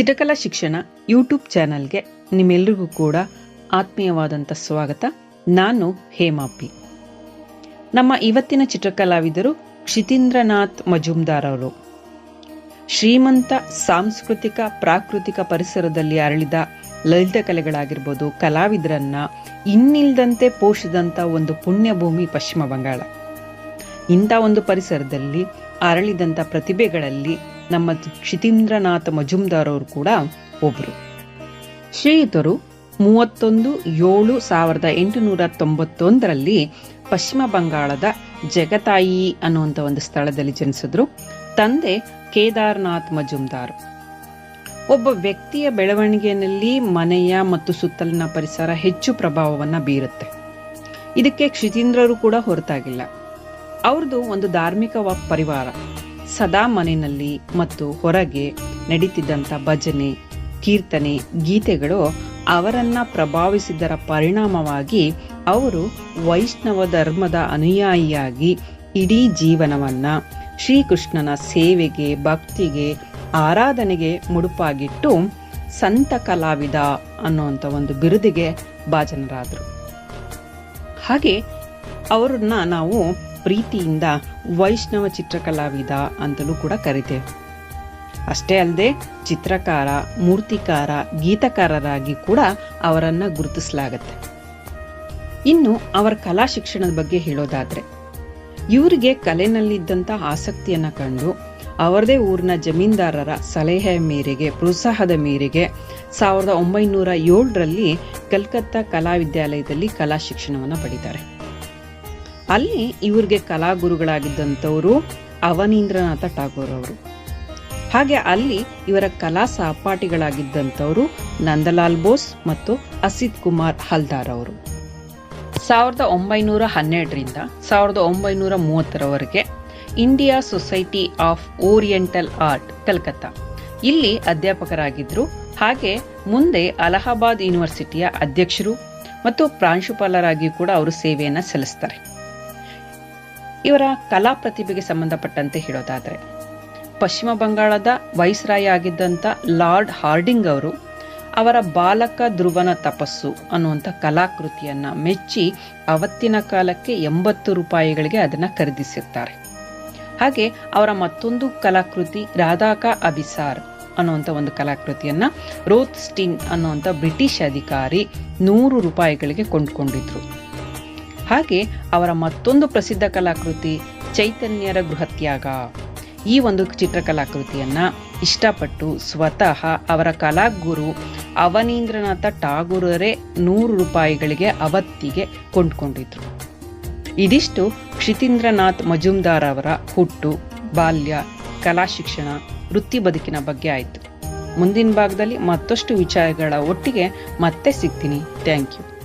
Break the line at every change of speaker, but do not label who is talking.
ಚಿತ್ರಕಲಾ ಶಿಕ್ಷಣ ಯೂಟ್ಯೂಬ್ ಚಾನಲ್ಗೆ ನಿಮ್ಮೆಲ್ಲರಿಗೂ ಕೂಡ ಆತ್ಮೀಯವಾದಂಥ ಸ್ವಾಗತ. ನಾನು ಹೇಮಾಪಿ. ನಮ್ಮ ಇವತ್ತಿನ ಚಿತ್ರಕಲಾವಿದರು ಕ್ಷಿತೀಂದ್ರನಾಥ್ ಮಜುಮ್ದಾರ್ ಅವರು. ಶ್ರೀಮಂತ ಸಾಂಸ್ಕೃತಿಕ ಪ್ರಾಕೃತಿಕ ಪರಿಸರದಲ್ಲಿ ಅರಳಿದ ಲಲಿತ ಕಲೆಗಳಾಗಿರ್ಬೋದು ಕಲಾವಿದರನ್ನ ಇನ್ನಿಲ್ದಂತೆ ಪೋಷಿದಂಥ ಒಂದು ಪುಣ್ಯಭೂಮಿ ಪಶ್ಚಿಮ ಬಂಗಾಳ. ಇಂಥ ಒಂದು ಪರಿಸರದಲ್ಲಿ ಅರಳಿದಂಥ ಪ್ರತಿಭೆಗಳಲ್ಲಿ ನಮ್ಮ ಕ್ಷಿತೀಂದ್ರನಾಥ ಮಜುಮ್ದಾರ್ ಅವರು ಕೂಡ ಒಬ್ಬರು ಶ್ರೀಯುತರು ಮೂವತ್ತೊಂದು ಏಳು ಸಾವಿರದ ಎಂಟುನೂರ ತೊಂಬತ್ತೊಂದರಲ್ಲಿ ಪಶ್ಚಿಮ ಬಂಗಾಳದ ಜಗತಾಯಿ ಅನ್ನುವಂಥ ಒಂದು ಸ್ಥಳದಲ್ಲಿ ಜನಿಸಿದ್ರು. ತಂದೆ ಕೇದಾರ್ನಾಥ್ ಮಜುಮ್ದಾರ್. ಒಬ್ಬ ವ್ಯಕ್ತಿಯ ಬೆಳವಣಿಗೆಯಲ್ಲಿ ಮನೆಯ ಮತ್ತು ಸುತ್ತಲಿನ ಪರಿಸರ ಹೆಚ್ಚು ಪ್ರಭಾವವನ್ನ ಬೀರುತ್ತೆ. ಇದಕ್ಕೆ ಕ್ಷಿತೀಂದ್ರರು ಕೂಡ ಹೊರತಾಗಿಲ್ಲ. ಅವ್ರದ್ದು ಒಂದು ಧಾರ್ಮಿಕ ಪರಿವಾರ. ಸದಾ ಮನೆಯಲ್ಲಿ ಮತ್ತು ಹೊರಗೆ ನಡೀತಿದ್ದಂಥ ಭಜನೆ, ಕೀರ್ತನೆ, ಗೀತೆಗಳು ಅವರನ್ನ ಪ್ರಭಾವಿಸಿದ್ದರ ಪರಿಣಾಮವಾಗಿ ಅವರು ವೈಷ್ಣವ ಧರ್ಮದ ಅನುಯಾಯಿಯಾಗಿ ಇಡೀ ಜೀವನವನ್ನ ಶ್ರೀಕೃಷ್ಣನ ಸೇವೆಗೆ, ಭಕ್ತಿಗೆ, ಆರಾಧನೆಗೆ ಮುಡುಪಾಗಿಟ್ಟು ಸಂತ ಕಲಾವಿದ ಅನ್ನುವಂಥ ಒಂದು ಬಿರುದಿಗೆ ಭಾಜನರಾದರು. ಹಾಗೆ ಅವರನ್ನ ನಾವು ಪ್ರೀತಿಯಿಂದ ವೈಷ್ಣವ ಚಿತ್ರಕಲಾವಿದ ಅಂತಲೂ ಕೂಡ ಕರಿತೇವೆ ಅಷ್ಟೇ ಅಲ್ಲದೆ ಚಿತ್ರಕಾರ, ಮೂರ್ತಿಕಾರ, ಗೀತಕಾರರಾಗಿ ಕೂಡ ಅವರನ್ನು ಗುರುತಿಸಲಾಗತ್ತೆ. ಇನ್ನು ಅವರ ಕಲಾ ಶಿಕ್ಷಣದ ಬಗ್ಗೆ ಹೇಳೋದಾದರೆ, ಇವರಿಗೆ ಕಲೆನಲ್ಲಿದ್ದಂಥ ಆಸಕ್ತಿಯನ್ನು ಕಂಡು ಅವರದೇ ಊರಿನ ಜಮೀನ್ದಾರರ ಸಲಹೆಯ ಮೇರೆಗೆ, ಪ್ರೋತ್ಸಾಹದ ಮೇರೆಗೆ ಸಾವಿರದ ಒಂಬೈನೂರ ಏಳರಲ್ಲಿ ಕಲ್ಕತ್ತಾ ಕಲಾವಿದ್ಯಾಲಯದಲ್ಲಿ ಕಲಾ ಶಿಕ್ಷಣವನ್ನು ಪಡಿತಾರೆ. ಅಲ್ಲಿ ಇವರಿಗೆ ಕಲಾಗುರುಗಳಾಗಿದ್ದಂಥವರು ಅವನೀಂದ್ರನಾಥ ಟಾಗೋರ್ ಅವರು. ಹಾಗೆ ಅಲ್ಲಿ ಇವರ ಕಲಾ ಸಹಪಾಠಿಗಳಾಗಿದ್ದಂಥವರು ನಂದಲಾಲ್ ಬೋಸ್ ಮತ್ತು ಅಸಿತ್ ಕುಮಾರ್ ಹಲ್ದಾರ್ ಅವರು. ಸಾವಿರದ ಒಂಬೈನೂರ ಹನ್ನೆರಡರಿಂದ ಸಾವಿರದ ಒಂಬೈನೂರ ಮೂವತ್ತರವರೆಗೆ India Society of Oriental Art, Calcutta. ಇಲ್ಲಿ ಅಧ್ಯಾಪಕರಾಗಿದ್ದರು ಹಾಗೆ ಮುಂದೆ ಅಲಹಾಬಾದ್ ಯೂನಿವರ್ಸಿಟಿಯ ಅಧ್ಯಕ್ಷರು ಮತ್ತು ಪ್ರಾಂಶುಪಾಲರಾಗಿ ಕೂಡ ಅವರು ಸೇವೆಯನ್ನು ಸಲ್ಲಿಸ್ತಾರೆ. ಇವರ ಕಲಾ ಪ್ರತಿಭೆಗೆ ಸಂಬಂಧಪಟ್ಟಂತೆ ಹೇಳೋದಾದರೆ, ಪಶ್ಚಿಮ ಬಂಗಾಳದ ವೈಸ್ರಾಯ ಆಗಿದ್ದಂಥ ಲಾರ್ಡ್ ಹಾರ್ಡಿಂಗ್ ಅವರು ಅವರ ಬಾಲಕ ಧ್ರುವನ ತಪಸ್ಸು ಅನ್ನುವಂಥ ಕಲಾಕೃತಿಯನ್ನು ಮೆಚ್ಚಿ ಅವತ್ತಿನ ಕಾಲಕ್ಕೆ ಎಂಬತ್ತು ರೂಪಾಯಿಗಳಿಗೆ ಅದನ್ನು ಖರೀದಿಸಿರ್ತಾರೆ. ಹಾಗೆ ಅವರ ಮತ್ತೊಂದು ಕಲಾಕೃತಿ ರಾಧಾಕ ಅಬಿಸಾರ್ ಅನ್ನುವಂಥ ಒಂದು ಕಲಾಕೃತಿಯನ್ನು ರೋತ್ ಸ್ಟಿನ್ ಅನ್ನುವಂಥ ಬ್ರಿಟಿಷ್ ಅಧಿಕಾರಿ ನೂರು ರೂಪಾಯಿಗಳಿಗೆ ಕೊಂಡ್ಕೊಂಡಿದ್ರು. ಹಾಗೆ ಅವರ ಮತ್ತೊಂದು ಪ್ರಸಿದ್ಧ ಕಲಾಕೃತಿ ಚೈತನ್ಯರ ಗೃಹತ್ಯಾಗ. ಈ ಒಂದು ಚಿತ್ರಕಲಾಕೃತಿಯನ್ನ ಇಷ್ಟಪಟ್ಟು ಸ್ವತಃ ಅವರ ಕಲಾಗುರು ಅವನೀಂದ್ರನಾಥ ಟಾಗೂರರೇ ನೂರು ರೂಪಾಯಿಗಳಿಗೆ ಅವತ್ತಿಗೆ ಕೊಂಡ್ಕೊಂಡಿದ್ರು. ಇದಿಷ್ಟು ಕ್ಷಿತೀಂದ್ರನಾಥ್ ಮಜುಮ್ದಾರ್ ಅವರ ಹುಟ್ಟು, ಬಾಲ್ಯ, ಕಲಾ ಶಿಕ್ಷಣ, ವೃತ್ತಿ ಬದುಕಿನ ಬಗ್ಗೆ ಆಯಿತು. ಮುಂದಿನ ಭಾಗದಲ್ಲಿ ಮತ್ತಷ್ಟು ವಿಚಾರಗಳ ಒಟ್ಟಿಗೆ ಮತ್ತೆ ಸಿಗ್ತೀನಿ. Thank you.